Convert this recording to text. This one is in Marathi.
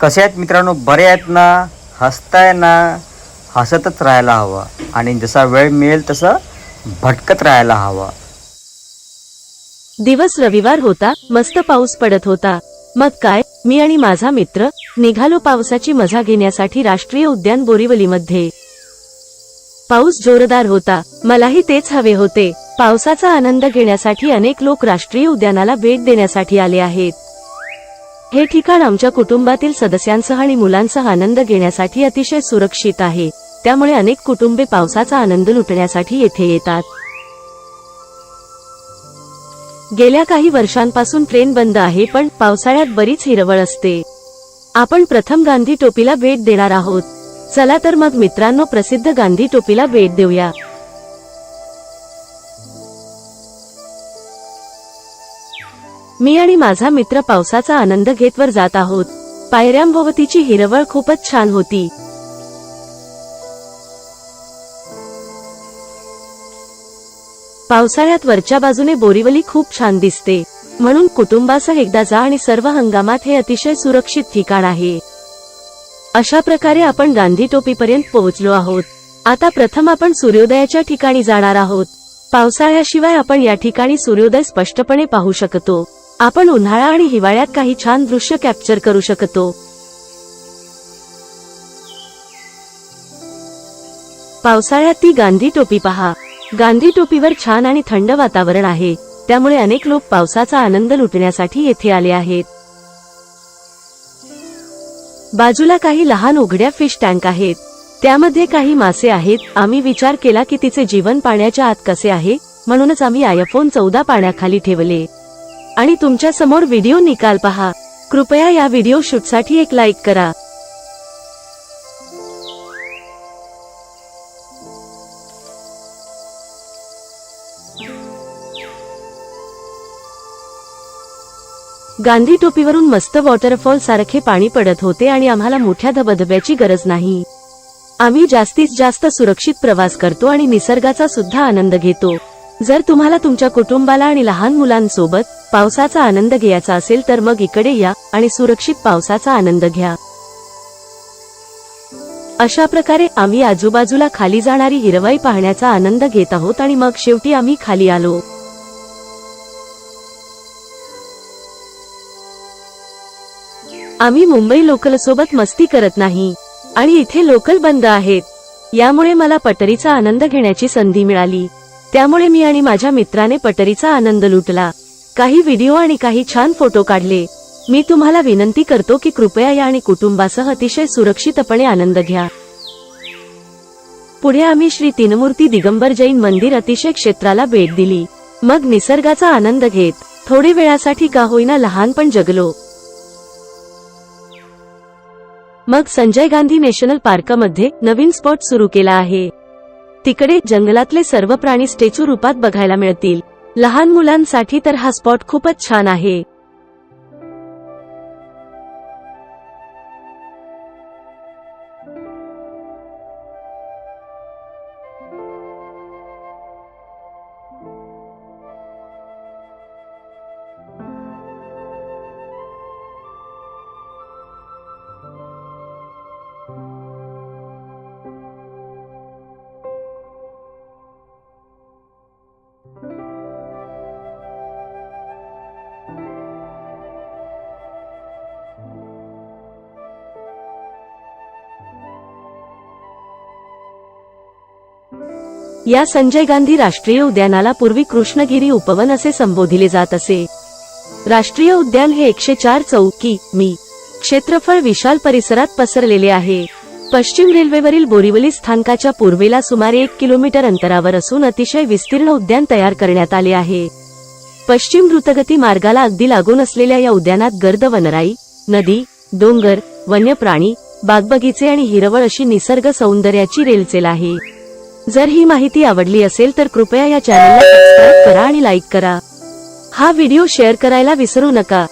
कसे आहेत मित्रांनो? बरे आहेत ना? हसताय ना? हसतच राहायला हवं. आणि जसा वेळ मिळेल तसं भटकत राहायला हवं. दिवस रविवार होता मस्त पाऊस पडत होता. मग काय? मी आणि माझा मित्र निघालो पावसाची मजा घेण्यासाठी राष्ट्रीय उद्यान बोरिवलीमध्ये. पाऊस जोरदार होता. मलाही तेच हवे होते. पावसाचा आनंद घेण्यासाठी अनेक लोक राष्ट्रीय उद्यानाला भेट देण्यासाठी आले आहेत. हे ठिकाण आमच्या कुटुंबातील सदस्यांसह आणि मुलांसह आनंद घेण्यासाठी अतिशय सुरक्षित आहे. त्यामुळे अनेक कुटुंबे पावसाचा आनंद लुटण्यासाठी येथे येतात. गेल्या काही वर्षांपासून ट्रेन बंद आहे पण पावसाळ्यात बरीच हिरवळ असते. आपण प्रथम गांधी टोपीला भेट देणार आहोत. चला तर मग मित्रांनो प्रसिद्ध गांधी टोपीला भेट देऊया. मी आणि माझा मित्र पावसाचा आनंद घेत वर जात आहोत. पायऱ्यांभोवतीची हिरवळ खूपच छान होती. पावसाळ्यात वरच्या बाजूने बोरिवली खूप छान दिसते. म्हणून कुटुंबासह एकदा जा आणि सर्व हंगामात हे अतिशय सुरक्षित ठिकाण आहे. अशा प्रकारे आपण गांधी टोपीपर्यंत पोहोचलो आहोत. आता प्रथम आपण सूर्योदयाच्या ठिकाणी जाणार आहोत. पावसाळ्याशिवाय आपण या ठिकाणी सूर्योदय स्पष्टपणे पाहू शकतो. आपण उन्हाळा आणि हिवाळ्यात काही छान दृश्य कॅप्चर करू शकतो. पावसाळ्यात ती गांधी टोपी पहा. गांधी टोपीवर छान आणि थंड वातावरण आहे. त्यामुळे अनेक लोक पावसाचा आनंद लुटण्यासाठी येथे आले आहेत. बाजूला काही लहान उघड्या फिश टँक आहेत. त्यामध्ये काही मासे आहेत. आम्ही विचार केला की तिचे जीवन पाण्याच्या आत कसे आहे? म्हणूनच आम्ही आयफोन चौदा पाण्याखाली ठेवले. आणि तुमच्यासमोर व्हिडिओ निकाल पहा. कृपया या व्हिडिओ शूटसाठी एक लाईक करा. गांधी टोपीवरून मस्त वॉटरफॉल सारखे पाणी पडत होते आणि आम्हाला मोठ्या धबधब्याची गरज नाही. आम्ही जास्तीत जास्त सुरक्षित प्रवास करतो आणि निसर्गाचा सुद्धा आनंद घेतो. जर तुम्हाला तुमच्या कुटुंबाला आणि लहान मुलांसोबत पावसाचा आनंद घ्यायचा असेल तर मग इकडे या आणि सुरक्षित पावसाचा आनंद घ्या. अशा प्रकारे आम्ही आजूबाजूला खाली जाणारी हिरवाई पाहण्याचा आनंद घेत आहोत आणि मग शेवटी आम्ही खाली आलो. आम्ही मुंबई लोकल सोबत मस्ती करत नाही आणि इथे लोकल बंद आहेत. यामुळे मला पटरीचा आनंद घेण्याची संधी मिळाली. त्यामुळे मी आणि माझ्या मित्राने पटरीचा आनंद लुटला. काही व्हिडिओ आणि काही छान फोटो काढले. मी तुम्हाला विनंती करतो की कृपया या आणि कुटुंबासह अतिशय सुरक्षितपणे आनंद घ्या. पुढे आम्ही श्री तीनमूर्ती दिगंबर जैन मंदिर अतिशय क्षेत्राला भेट दिली. मग निसर्गाचा आनंद घेत थोडे वेळासाठी का होईना लहानपण जगलो. मग संजय गांधी नॅशनल पार्कमध्ये नवीन स्पॉट सुरू केला आहे. तिकडे जंगलातले सर्व प्राणी स्टॅच्यू रूपात बघायला मिळतील. लहान मुलांसाठी तर हा स्पॉट खूपच छान आहे. या संजय गांधी राष्ट्रीय उद्यानाला पूर्वी कृष्णगिरी उपवन असे संबोधिले जात असे. राष्ट्रीय उद्यान हे एकशे चार चौकी मी क्षेत्रफळ विशाल परिसरात पसरलेले आहे. पश्चिम रेल्वेवरील बोरिवली स्थानकाच्या पूर्वेला सुमारे एक किलोमीटर अंतरावर असून अतिशय विस्तीर्ण उद्यान तयार करण्यात आले आहे. पश्चिम द्रुतगती मार्गाला अगदी लागून असलेल्या या उद्यानात गर्द वनराई नदी डोंगर वन्य प्राणी बागबगीचे आणि हिरवळ अशी निसर्ग सौंदर्याची रेलचेल आहे. जर ही माहिती आवडली असेल तर कृपया या चॅनलला सबस्क्राईब करा आणि लाईक करा. हा व्हिडिओ शेअर करायला विसरू नका.